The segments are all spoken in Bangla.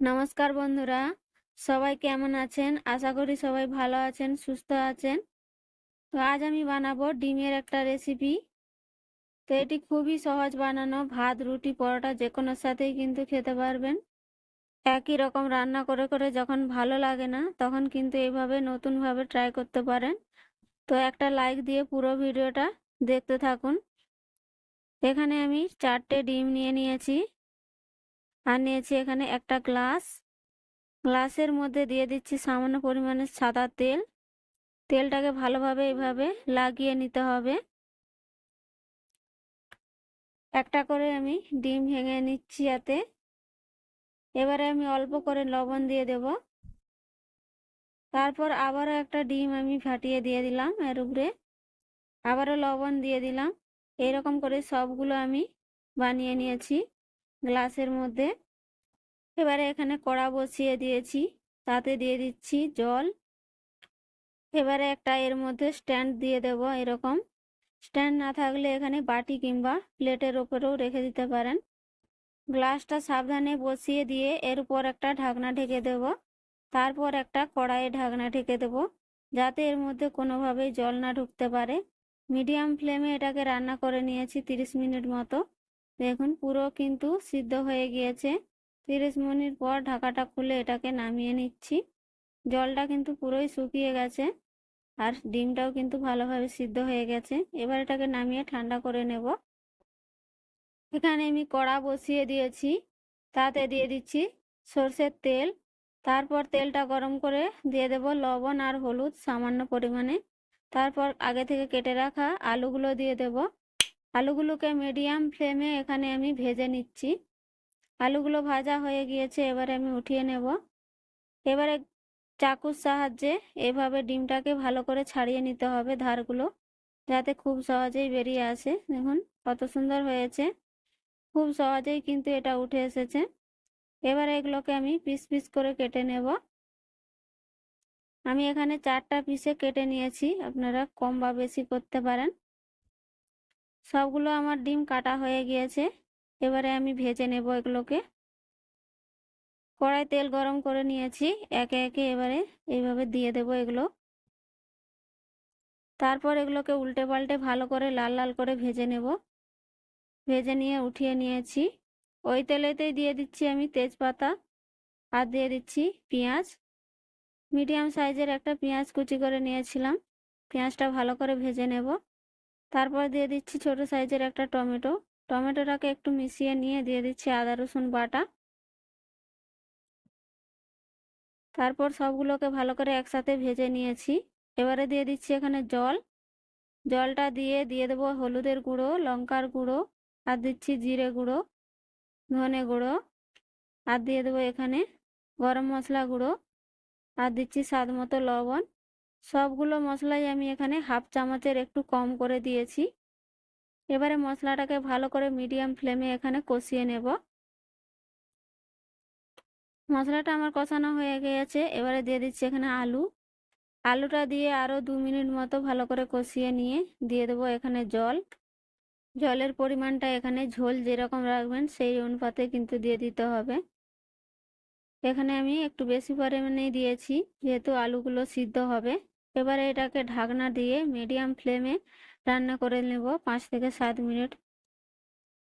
নমস্কার বন্ধুরা, সবাই কেমন আছেন? আশা করি সবাই ভালো আছেন, সুস্থ আছেন। তো আজ আমি বানাবো ডিমের একটা রেসিপি তো এটি খুবই সহজ বানানো ভাত, রুটি, পরোটা যে কোনোর সাথেই কিন্তু খেতে পারবেন। একই রকম রান্না করে করে যখন ভালো লাগে না, তখন কিন্তু এইভাবে নতুনভাবে ট্রাই করতে পারেন। তো একটা লাইক দিয়ে পুরো ভিডিওটা দেখতে থাকুন। এখানে আমি চারটে ডিম নিয়ে নিয়েছি। আর নিয়েছি এখানে একটা গ্লাস। গ্লাসের মধ্যে দিয়ে দিচ্ছি সামান্য পরিমাণে সাদা তেল। তেলটাকে ভালোভাবে এইভাবে লাগিয়ে নিতে হবে। একটা করে আমি ডিম ভেঙে নিচ্ছি এতে এবারে আমি অল্প করে লবণ দিয়ে দেব। তারপর আবারও একটা ডিম আমি ফাটিয়ে দিয়ে দিলাম এর উপরে। আবারও লবণ দিয়ে দিলাম। এরকম করে সবগুলো আমি বানিয়ে নিয়েছি। গ্লাসের মধ্যে। এবারে এখানে কড়া বসিয়ে দিয়েছি, তাতে দিয়ে দিচ্ছি জল। এবারে একটা এর মধ্যে স্ট্যান্ড দিয়ে দেব এরকম। স্ট্যান্ড না থাকলে এখানে বাটি কিংবা প্লেটের ওপরেও রেখে দিতে পারেন। গ্লাসটা সাবধানে বসিয়ে দিয়ে এর উপর একটা ঢাকনা ঢেকে দেব। তারপর একটা কড়াইয়ে ঢাকনা ঢেকে দেব, যাতে এর মধ্যে কোনোভাবেই জল না ঢুকতে পারে। মিডিয়াম ফ্লেমে এটাকে রান্না করে নিয়েছি তিরিশ মিনিট মতো। দেখুন, পুরো কিন্তু সিদ্ধ হয়ে গিয়েছে। তিরিশ মিনিট পর ঢাকাটা খুলে এটাকে নামিয়ে নিচ্ছি। জলটা কিন্তু পুরোই শুকিয়ে গেছে আর ডিমটাও কিন্তু ভালোভাবে সিদ্ধ হয়ে গেছে। এবার এটাকে নামিয়ে ঠান্ডা করে নেব। এখানে আমি কড়া বসিয়ে দিয়েছি। তাতে দিয়ে দিচ্ছি সর্ষের তেল। তারপর তেলটা গরম করে দিয়ে দেব লবণ আর হলুদ সামান্য পরিমাণে। তারপর আগে থেকে কেটে রাখা আলুগুলো দিয়ে দেব। আলুগুলোকে মিডিয়াম ফ্লেমে এখানে আমি ভেজে নিচ্ছি। আলুগুলো ভাজা হয়ে গিয়েছে, এবারে আমি উঠিয়ে নেব। এবারে চাকুর সাহায্যে এভাবে ডিমটাকে ভালো করে ছাড়িয়ে নিতে হবে ধারগুলো, যাতে খুব সহজেই বেরিয়ে আসে। দেখুন কত সুন্দর হয়েছে। খুব সহজেই কিন্তু এটা উঠে এসেছে। এবার এগুলোকে আমি পিস পিস করে কেটে নেব। আমি এখানে চারটা পিসে কেটে নিয়েছি, আপনারা কম বা বেশি করতে পারেন। সবগুলো আমার ডিম কাটা হয়ে গিয়েছে। এবারে আমি ভেজে নেব এগুলোকে। কড়াই তেল গরম করে নিয়েছি। একে একে এবারে এইভাবে দিয়ে দেব এগুলো। তারপর এগুলোকে উল্টে পাল্টে ভালো করে লাল লাল করে ভেজে নেব। ভেজে নিয়ে উঠিয়ে নিয়েছি। ওই তেলেতেই দিয়ে দিচ্ছি আমি তেজপাতা আর দিয়ে দিচ্ছি পেঁয়াজ। মিডিয়াম সাইজের একটা পেঁয়াজ কুচি করে নিয়েছিলাম। পেঁয়াজটা ভালো করে ভেজে নেব। তারপর দিয়ে দিচ্ছি ছোট সাইজের একটা টমেটো। টমেটোটাকে একটু মিশিয়ে নিয়ে দিয়ে দিচ্ছি আদা, রসুন বাটা। তারপর সবগুলোকে ভালো করে একসাথে ভেজে নিয়েছি। এবারে দিয়ে দিচ্ছি এখানে জল। জলটা দিয়ে দিয়ে দেবো হলুদের গুঁড়ো, লঙ্কার গুঁড়ো, আর দিচ্ছি জিরে গুঁড়ো, ধনে গুঁড়ো, আর দিয়ে দেবো এখানে গরম মশলা গুঁড়ো, আর দিচ্ছি স্বাদ মতো লবণ। সবগুলো মশলাই আমি এখানে হাফ চামচের একটু কম করে দিয়েছি। এবারে মশলাটাকে ভালো করে মিডিয়াম ফ্লেমে এখানে কষিয়ে নেব। মশলাটা আমার কষানো হয়ে গিয়েছে, এবারে দিয়ে দিচ্ছি এখানে আলু। আলুটা দিয়ে আরও দু মিনিট মতো ভালো করে কষিয়ে নিয়ে দিয়ে দেবো এখানে জল। জলের পরিমাণটা এখানে ঝোল যেরকম রাখবেন সেই অনুপাতে কিন্তু দিয়ে দিতে হবে। এখানে আমি একটু বেশি পরিমাণেই দিয়েছি, যেহেতু আলুগুলো সিদ্ধ হবে। এবারে এটাকে ঢাকনা দিয়ে মিডিয়াম ফ্লেমে রান্না করে নেব, পাঁচ থেকে সাত মিনিট।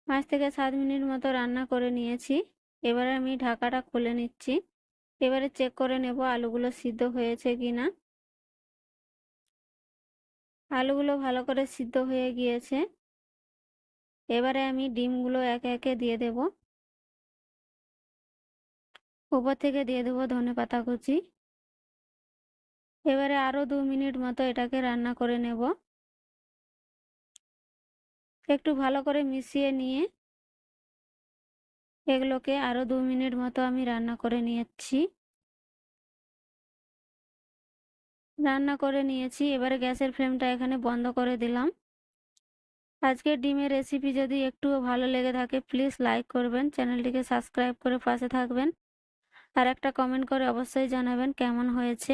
পাঁচ থেকে সাত মিনিট মতো রান্না করে নিয়েছি। এবারে আমি ঢাকাটা খুলে নিচ্ছি। এবারে চেক করে নেব আলুগুলো সিদ্ধ হয়েছে কি না আলুগুলো ভালো করে সিদ্ধ হয়ে গিয়েছে। এবারে আমি ডিমগুলো একে একে দিয়ে দেব। উপর থেকে দিয়ে দেবো ধনে পাতা কুচি। এবারে আরও দু মিনিট মতো এটাকে রান্না করে নেব। একটু ভালো করে মিশিয়ে নিয়ে এগুলোকে আরও দু মিনিট মতো আমি রান্না করে নিয়েছি। রান্না করে নিয়েছি, এবারে গ্যাসের ফ্লেমটা এখানে বন্ধ করে দিলাম। আজকের ডিমের রেসিপি যদি একটুও ভালো লেগে থাকে, প্লিজ লাইক করবেন, চ্যানেলটিকে সাবস্ক্রাইব করে পাশে থাকবেন। আর একটা কমেন্ট করে অবশ্যই জানাবেন কেমন হয়েছে।